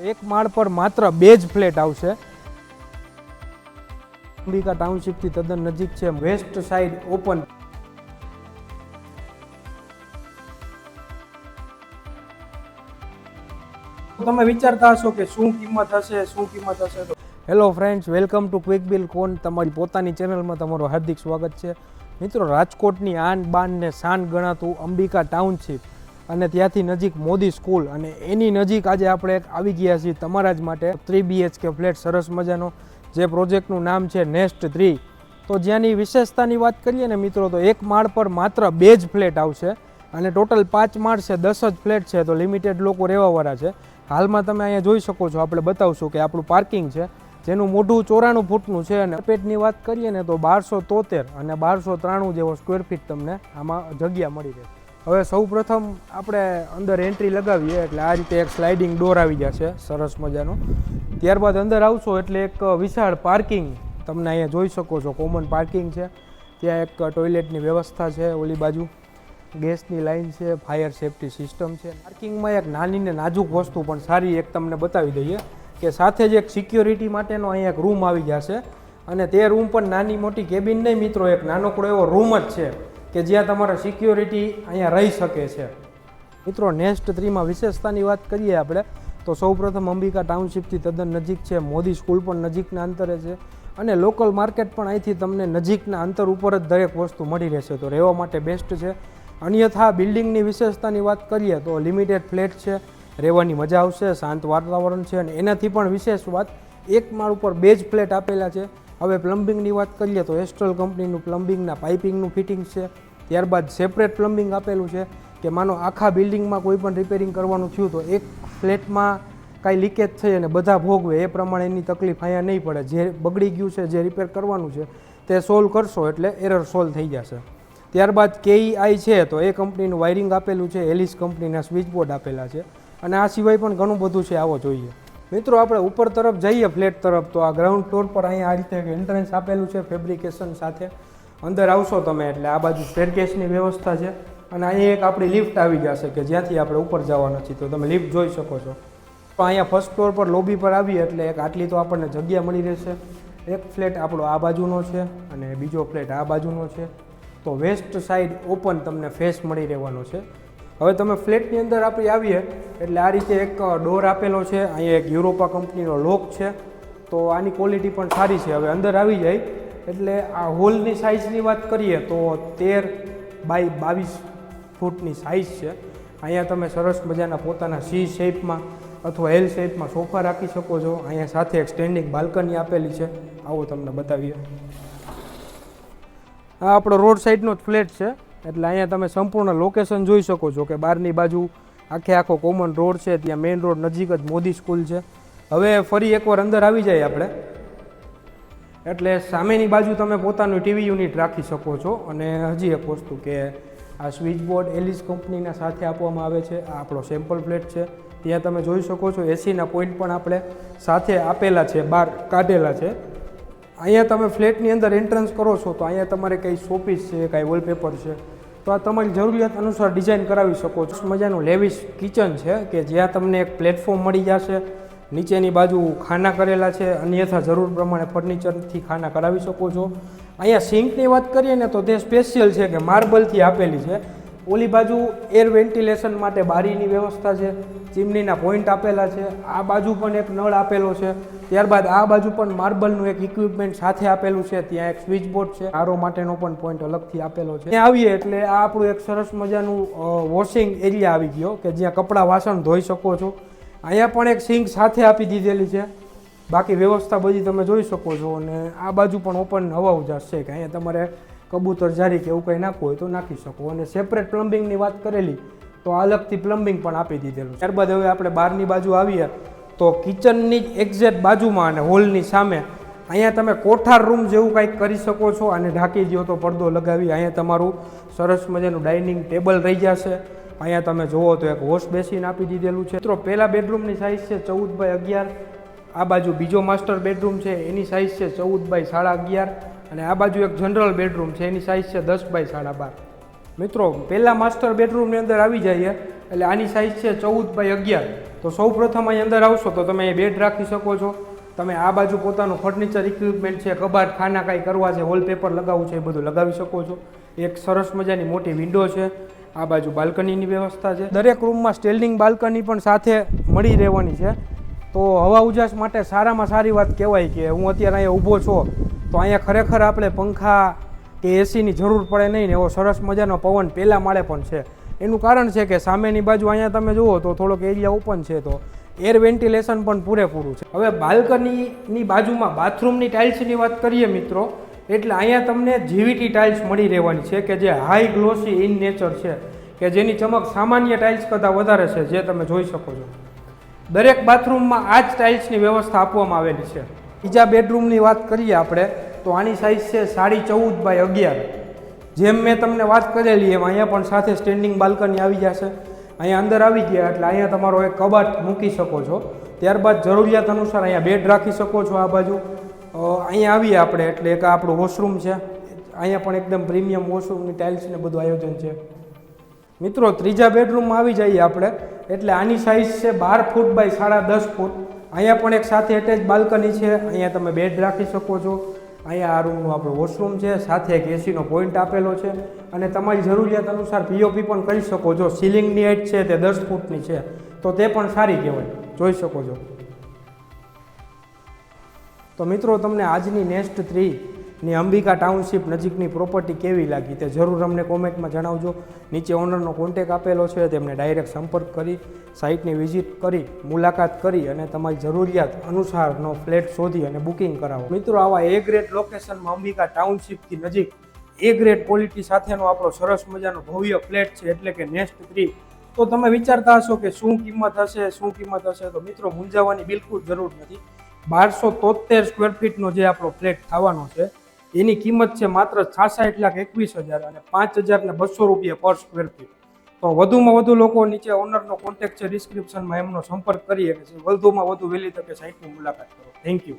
એક માળ પર માત્ર બે જ ફ્લેટ આવશે. અંબિકા ટાઉનશીપથી તદ્દન નજીક છે વેસ્ટ સાઈડ ઓપન. તમે વિચારતા હશો કે શું કિંમત હશે, શું કિંમત હશે તો? Hello friends welcome to quick bill કોન તમારી પોતાની ચેનલમાં તમારું હાર્દિક સ્વાગત છે. મિત્રો, રાજકોટની આન બાન ને શાન ગણાતું અંબિકા ટાઉનશીપ. અને ત્યાંથી નજીક મોદી સ્કૂલ અને એની નજીક આજે આપણે એક આવી ગયા છીએ તમારા જ માટે થ્રી બીએચકે ફ્લેટ, સરસ મજાનો જે પ્રોજેક્ટનું નામ છે નેસ્ટ થ્રી તો જ્યાંની વિશેષતાની વાત કરીએ ને મિત્રો, તો એક માળ પર માત્ર બે જ ફ્લેટ આવશે અને ટોટલ પાંચ માળ છે, દસ જ ફ્લેટ છે, તો લિમિટેડ લોકો રહેવાવાળા છે. હાલમાં તમે અહીંયા જોઈ શકો છો, આપણે બતાવશું કે આપણું પાર્કિંગ છે, જેનું મોઢું ચોરાણું ફૂટનું છે અને પેટની વાત કરીએ ને તો બારસો તોતેર અને બારસો ત્રાણું જેવો સ્ક્વેર ફીટ તમને આમાં જગ્યા મળી રહે હવે સૌ પ્રથમ આપણે અંદર એન્ટ્રી લગાવીએ એટલે આ રીતે એક સ્લાઇડિંગ ડોર આવી જશે, સરસ મજાનું. ત્યારબાદ અંદર આવશો એટલે એક વિશાળ પાર્કિંગ તમને અહીંયા જોઈ શકો છો કોમન પાર્કિંગ છે. ત્યાં એક ટોયલેટની વ્યવસ્થા છે ઓલી બાજુ. ગેસની લાઈન છે ફાયર સેફટી સિસ્ટમ છે. પાર્કિંગમાં એક નાની ને નાજુક વસ્તુ પણ સારી એક તમને બતાવી દઈએ કે સાથે જ એક સિક્યોરિટી માટેનો અહીંયા એક રૂમ આવી જશે. અને તે રૂમ પણ નાની મોટી કેબિન નહીં મિત્રો, એક નાનકડો એવો રૂમ જ છે. કે જ્યાં તમારે સિક્યોરિટી અહીંયા રહી શકે છે. મિત્રો નેક્સ્ટ થ્રીમાં વિશેષતાની વાત કરીએ આપણે, તો સૌપ્રથમ અંબિકા ટાઉનશીપથી તદ્દન નજીક છે, મોદી સ્કૂલ પણ નજીકના અંતરે છે, અને લોકલ માર્કેટ પણ અહીંથી તમને નજીકના અંતર ઉપર જ દરેક વસ્તુ મળી રહેશે. તો રહેવા માટે બેસ્ટ છે. અન્યથા બિલ્ડિંગની વિશેષતાની વાત કરીએ, તો લિમિટેડ ફ્લેટ છે, રહેવાની મજા આવશે, શાંત વાતાવરણ છે, અને એનાથી પણ વિશેષ વાત, એક માળ ઉપર બે જ ફ્લેટ આપેલા છે. હવે પ્લમ્બિંગની વાત કરીએ તો એસ્ટ્રલ કંપનીનું પ્લમ્બિંગના પાઇપિંગનું ફિટિંગ છે. ત્યારબાદ સેપરેટ પ્લમ્બિંગ આપેલું છે કે માનો આખા બિલ્ડિંગમાં કોઈ પણ રિપેરિંગ કરવાનું થયું તો એક ફ્લેટમાં કાંઈ લીકેજ થઈ અને બધા ભોગવે. એ પ્રમાણે એની તકલીફ અહીંયા નહીં પડે. જે બગડી ગયું છે, જે રિપેર કરવાનું છે, તે સોલ્વ કરશો એટલે એરર સોલ્વ થઈ જશે. ત્યારબાદ કેઈઆઈ છે તો એ કંપનીનું વાયરિંગ આપેલું છે. એલિસ કંપનીના સ્વિચ બોર્ડ આપેલા છે. અને આ સિવાય પણ ઘણું બધું છે, આવો જોઈએ. મિત્રો, આપણે ઉપર તરફ જઈએ, ફ્લેટ તરફ. તો આ ગ્રાઉન્ડ ફ્લોર પર અહીંયા આ રીતે એન્ટ્રન્સ આપેલું છે ફેબ્રિકેશન સાથે. અંદર આવશો તમે, એટલે આ બાજુ સ્ટેરકેસની વ્યવસ્થા છે. અને અહીંયા એક આપણી લિફ્ટ આવી જશે, કે જ્યાંથી આપણે ઉપર જવાના છીએ. તો તમે લિફ્ટ જોઈ શકો છો. તો અહીંયા ફર્સ્ટ ફ્લોર પર લોબી પર આવીએ, એટલે એક આટલી તો આપણને જગ્યા મળી રહેશે. એક ફ્લેટ આપણો આ બાજુનો છે, અને બીજો ફ્લેટ આ બાજુનો છે. તો વેસ્ટ સાઈડ ઓપન તમને ફેસ મળી રહેવાનો છે. હવે તમે ફ્લેટની અંદર આપણે આવીએ, એટલે આ રીતે એક ડોર આપેલો છે, અહીંયા એક યુરોપા કંપનીનો લોક છે, તો આની ક્વોલિટી પણ સારી છે. હવે અંદર આવી જાય, એટલે આ હોલની સાઇઝની વાત કરીએ, તો તેર બાય બાવીસ ફૂટની સાઇઝ છે. અહીંયા તમે સરસ મજાના પોતાના સી શેપમાં અથવા એલ શેપમાં સોફા રાખી શકો છો. અહીંયા સાથે એક સ્ટેન્ડિંગ બાલ્કની આપેલી છે. આવો તમને બતાવીએ. આ આપણો રોડ સાઈડનો જ ફ્લેટ છે. એટલે અહીંયા તમે સંપૂર્ણ લોકેશન જોઈ શકો છો કે બહારની બાજુ આખે આખો કોમન રોડ છે, ત્યાં મેઇન રોડ નજીક જ મોદી સ્કૂલ છે. હવે ફરી એકવાર અંદર આવી જાય આપણે. એટલે સામેની બાજુ તમે પોતાનું ટીવી યુનિટ રાખી શકો છો અને હજી એક વસ્તુ કે આ સ્વિચ બોર્ડ એલિસ કંપનીના સાથે આપવામાં આવે છે. આ આપણો સેમ્પલ પ્લેટ છે. ત્યાં તમે જોઈ શકો છો એસીના પોઈન્ટ પણ આપણે સાથે આપેલા છે, બહાર કાઢેલા છે. અહીંયા તમે ફ્લેટની અંદર એન્ટ્રન્સ કરો છો તો અહીંયા તમારે કંઈ શોપીસ છે, કાંઈ વોલપેપર છે, તો આ તમારી જરૂરિયાત અનુસાર ડિઝાઇન કરાવી શકો છો. મજાનું લેવિશ કિચન છે કે જ્યાં તમને એક પ્લેટફોર્મ મળી જશે, નીચેની બાજુ ખાના કરેલા છે, અન્યથા જરૂર પ્રમાણે ફર્નિચરથી ખાના કરાવી શકો છો. અહીંયા સિંકની વાત કરીએ ને તો તે સ્પેશિયલ છે કે માર્બલથી આપેલી છે. ઓલી બાજુ એર વેન્ટિલેશન માટે બારીની વ્યવસ્થા છે, ચીમનીના પોઈન્ટ આપેલા છે, આ બાજુ પણ એક નળ આપેલો છે, ત્યારબાદ આ બાજુ પણ માર્બલનું એક ઇક્વિપમેન્ટ સાથે આપેલું છે, ત્યાં એક સ્વિચ બોર્ડ છે આરો માટેનો પણ પોઈન્ટ અલગથી આપેલો છે. ત્યાં આવીએ એટલે આ આપણું એક સરસ મજાનું વોશિંગ એરિયા આવી ગયો, કે જ્યાં કપડાં વાસણ ધોઈ શકો છો. અહીંયા પણ એક સિંક સાથે આપી દીધેલી છે. બાકી વ્યવસ્થા બધી તમે જોઈ શકો છો અને આ બાજુ પણ ઓપન હવા ઉજાસ છે, કે અહીંયા તમારે કબૂતર જારી કે એવું કંઈ નાખવું હોય તો નાખી શકો. અને સેપરેટ પ્લમ્બિંગની વાત કરેલી, તો અલગથી પ્લમ્બિંગ પણ આપી દીધેલું. ત્યારબાદ હવે આપણે બહારની બાજુ આવીએ, તો કિચનની જ એક્ઝેક્ટ બાજુમાં અને હોલની સામે, અહીંયા તમે કોઠાર રૂમ જેવું કંઈક કરી શકો છો અને ઢાંકી દો તો પડદો લગાવી, અહીંયા તમારું સરસ મજાનું ડાઇનિંગ ટેબલ રહી જશે. અહીંયા તમે જુઓ તો એક વોશ બેસીન આપી દીધેલું છે. મિત્રો, પહેલાં બેડરૂમની સાઇઝ છે ચૌદ બાય અગિયાર, આ બાજુ બીજો માસ્ટર બેડરૂમ છે, એની સાઇઝ છે ચૌદ બાય સાડા અગિયાર. અને આ બાજુ એક જનરલ બેડરૂમ છે, એની સાઇઝ છે દસ બાય સાડા બાર. મિત્રો, પહેલાં માસ્ટર બેડરૂમની અંદર આવી જઈએ, એટલે આની સાઇઝ છે ચૌદ બાય અગિયાર. તો સૌ પ્રથમ અહીં અંદર આવશો તો તમે બેડ રાખી શકો છો. તમે આ બાજુ પોતાનું ફર્નિચર ઇક્વિપમેન્ટ છે, કબાટ, ખાના કાંઈ કરવા છે વોલપેપર લગાવવું છે એ બધું લગાવી શકો છો. એક સરસ મજાની મોટી વિન્ડો છે. આ બાજુ બાલ્કનીની વ્યવસ્થા છે. દરેક રૂમમાં સ્ટેન્ડિંગ બાલ્કની પણ સાથે મળી રહેવાની છે. તો હવા ઉજાસ માટે સારામાં સારી વાત કહેવાય કે હું અત્યારે અહીંયા ઊભો છું. તો અહીંયા ખરેખર આપણે પંખા કે એસીની જરૂર પડે નહીં ને એવો સરસ મજાનો પવન પહેલા માળે પણ છે. એનું કારણ છે કે સામેની બાજુ અહીંયા તમે જુઓ તો થોડોક એરિયા ઓપન છે તો એર વેન્ટિલેશન પણ પૂરેપૂરું છે. હવે બાલ્કનીની બાજુમાં બાથરૂમની ટાઇલ્સની વાત કરીએ મિત્રો, એટલે અહીંયા તમને જીવીટી ટાઇલ્સ મળી રહેવાની છે કે જે હાઈ ગ્લોસી ઇન નેચર છે, કે જેની ચમક સામાન્ય ટાઇલ્સ કરતાં વધારે છે, જે તમે જોઈ શકો છો. દરેક બાથરૂમમાં આ જ ટાઇલ્સની વ્યવસ્થા આપવામાં આવેલી છે. બીજા બેડરૂમની વાત કરીએ આપણે, તો આની સાઇઝ છે સાડી ચૌદ બાય અગિયાર. જેમ મેં તમને વાત કરેલી એમ અહીંયા પણ સાથે સ્ટેન્ડિંગ બાલ્કની આવી જશે. અહીંયા અંદર આવી ગયા એટલે અહીંયા તમારો એક કબાટ મૂકી શકો છો. ત્યારબાદ જરૂરિયાત અનુસાર અહીંયા બેડ રાખી શકો છો આ બાજુ. અહીંયા આવીએ આપણે એટલે એક આપણું વોશરૂમ છે. અહીંયા પણ એકદમ પ્રીમિયમ વોશરૂમની ટાઇલ્સ ને બધું આયોજન છે. મિત્રો, ત્રીજા બેડરૂમમાં આવી જઈએ આપણે. એટલે આની સાઇઝ છે બાર ફૂટ બાય સાડા દસ ફૂટ. અહીંયા પણ એક સાથે એટેચ બાલ્કની છે. અહીંયા તમે બેડ રાખી શકો છો. અહીંયા આ રૂમનું આપણું વોશરૂમ છે. સાથે એક એસીનો પોઈન્ટ આપેલો છે. અને તમારી જરૂરિયાત અનુસાર પીઓપી પણ કરી શકો છો. સીલિંગની હાઇટ છે તે દસ ફૂટની છે. તો તે પણ સારી કહેવાય. જોઈ શકો છો. તો મિત્રો, તમને આજની નેક્સ્ટ થ્રી ની અંબિકા ટાઉનશીપ નજીકની પ્રોપર્ટી કેવી લાગી તે જરૂર અમને કોમેન્ટમાં જણાવજો. નીચે ઓનરનો કોન્ટેક આપેલો છે, તેમને ડાયરેક્ટ સંપર્ક કરી સાઇટની વિઝિટ કરી, મુલાકાત કરી અને તમારી જરૂરિયાત અનુસારનો ફ્લેટ શોધી અને બુકિંગ કરાવો. મિત્રો, આવા એ ગ્રેડ લોકેશનમાં અંબિકા ટાઉનશીપથી નજીક એ ગ્રેડ ક્વોલિટી સાથેનો આપણો સરસ મજાનો ભવ્ય ફ્લેટ છે, એટલે કે નેક્સ્ટ થ્રી તો તમે વિચારતા હશો કે શું કિંમત હશે, શું કિંમત હશે? તો મિત્રો, મૂંઝાવાની બિલકુલ જરૂર નથી. બારસો તોતેર સ્ક્વેર ફીટનો જે આપણો ફ્લેટ થવાનો છે એની કિંમત છે માત્ર છાસઠ લાખ એકવીસ હજાર અને પાંચ હજાર ને બસો રૂપિયા પર સ્ક્વેર ફીટ તો વધુમાં વધુ લોકો નીચે ઓનરનો કોન્ટેક્ટ છે ડિસ્ક્રિપ્શનમાં એમનો સંપર્ક કરી અને વધુમાં વધુ વહેલી તકે સાઇટની મુલાકાત કરો. Thank you